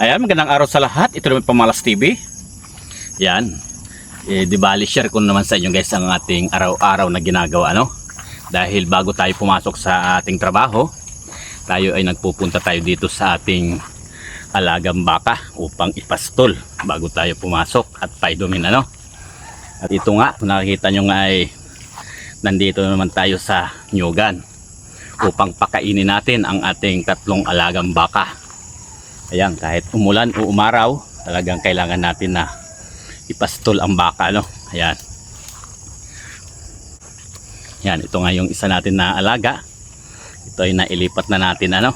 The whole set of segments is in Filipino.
Ayan, magandang araw sa lahat. Ito naman Pamalas TV. Yan. Eh, di bali, share ko naman sa inyo guys ang ating araw-araw na ginagawa, no? Dahil bago tayo pumasok sa ating trabaho, tayo ay nagpupunta tayo dito sa ating alagang baka upang ipastol bago tayo pumasok at paidomin, ano? At ito nga, kung nakikita nyo nga ay nandito naman tayo sa Nyugan upang pakainin natin ang ating tatlong alagang baka. Ayan, kahit umulan o umaraw, talagang kailangan natin na ipastol ang baka, no? Ayan. Yan, ito nga yung isa natin na alaga. Ito ay nailipat na natin, ano?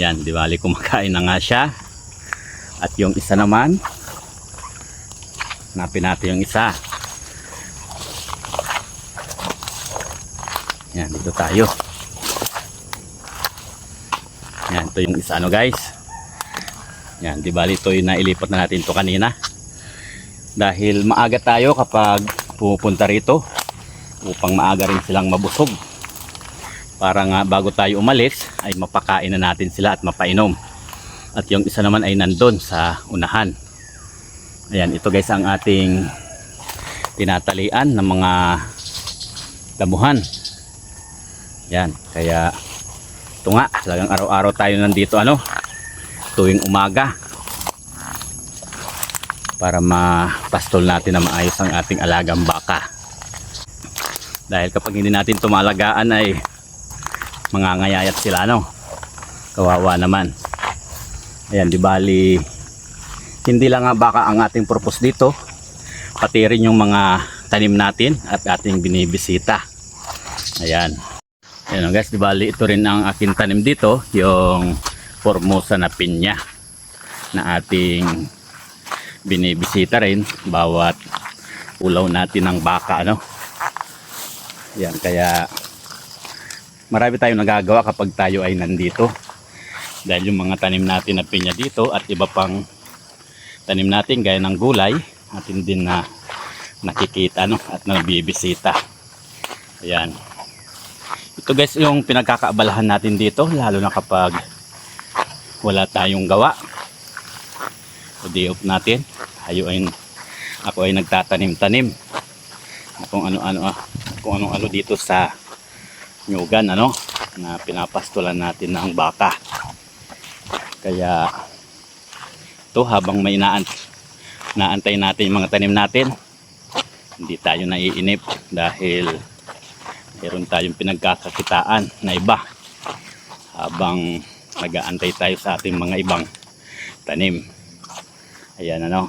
Yan, di bali kumakain na nga siya. At yung isa naman, hanapin natin yung isa. Yan, dito tayo. Yan, ito yung isa ano guys. Yan, di bali ito yung nailipat na natin ito kanina. Dahil maaga tayo kapag pupunta rito upang maaga rin silang mabusog. Para nga bago tayo umalis ay mapakain na natin sila at mapainom. At yung isa naman ay nandun sa unahan. Ayan, ito guys ang ating tinatalian ng mga damuhan. Yan, kaya ito nga, talagang araw-araw tayo nandito ano, tuwing umaga para mapastol natin na maayos ang ating alagang baka. Dahil kapag hindi natin tumalagaan ay mangangayayat sila no. Kawawa naman. Ayan, di bali hindi lang nga baka ang ating purpose dito, pati rin yung mga tanim natin at ating binibisita. Ayan. Ayan guys, di bali ito rin ang aking tanim dito, yung Formosa na pinya na ating binibisita rin bawat ulaw natin ng baka ano. Yan kaya marami tayong nagagawa kapag tayo ay nandito. Dahil yung mga tanim natin na pinya dito at iba pang tanim natin gaya ng gulay atin din na nakikita no at nabibisita. Ayan. Ito guys yung pinagkakaabalahan natin dito lalo na kapag wala tayong gawa. So day off natin. Tayo ay ako ay nagtatanim-tanim. Na Kung ano-ano ah, kung ano-ano dito sa nyugan ano na pinapastulan natin ng baka. Kaya ito habang may naan naantay natin yung mga tanim natin hindi tayo naiinip dahil meron tayong pinagkakakitaan na iba habang nag-aantay tayo sa ating mga ibang tanim. Ayan ano?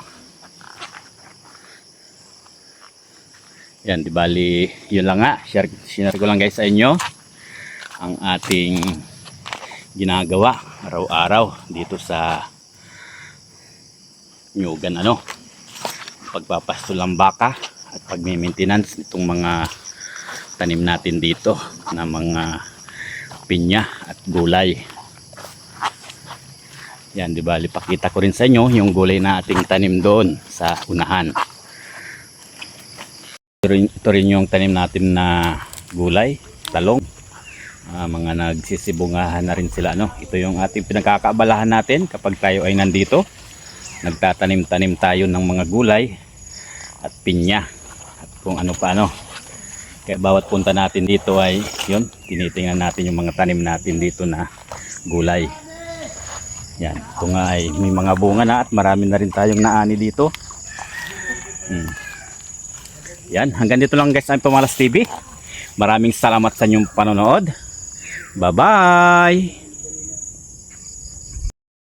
Yan di bali yun lang nga. Share, share ko lang guys sa inyo ang ating ginagawa araw-araw dito sa nyugan ano? Pagpapasto ng baka at pagmi-maintenance nitong mga tanim natin dito na mga pinya at gulay yan di ba pakita ko rin sa inyo yung gulay na ating tanim doon sa unahan. Ito rin, yung tanim natin na gulay talong. Ah, mga nagsisibungahan na rin sila no? Ito yung ating pinagkakaabalahan natin kapag tayo ay nandito. Nagtatanim-tanim tayo ng mga gulay at pinya at kung ano pa ano kaya bawat punta natin dito ay yun tinitingnan natin yung mga tanim natin dito na gulay yan. Ito nga ay may mga bunga na at marami na rin tayong naani dito. Hmm. yan. Hanggang dito lang guys ang Pamalas TV maraming salamat sa inyong panonood. Bye bye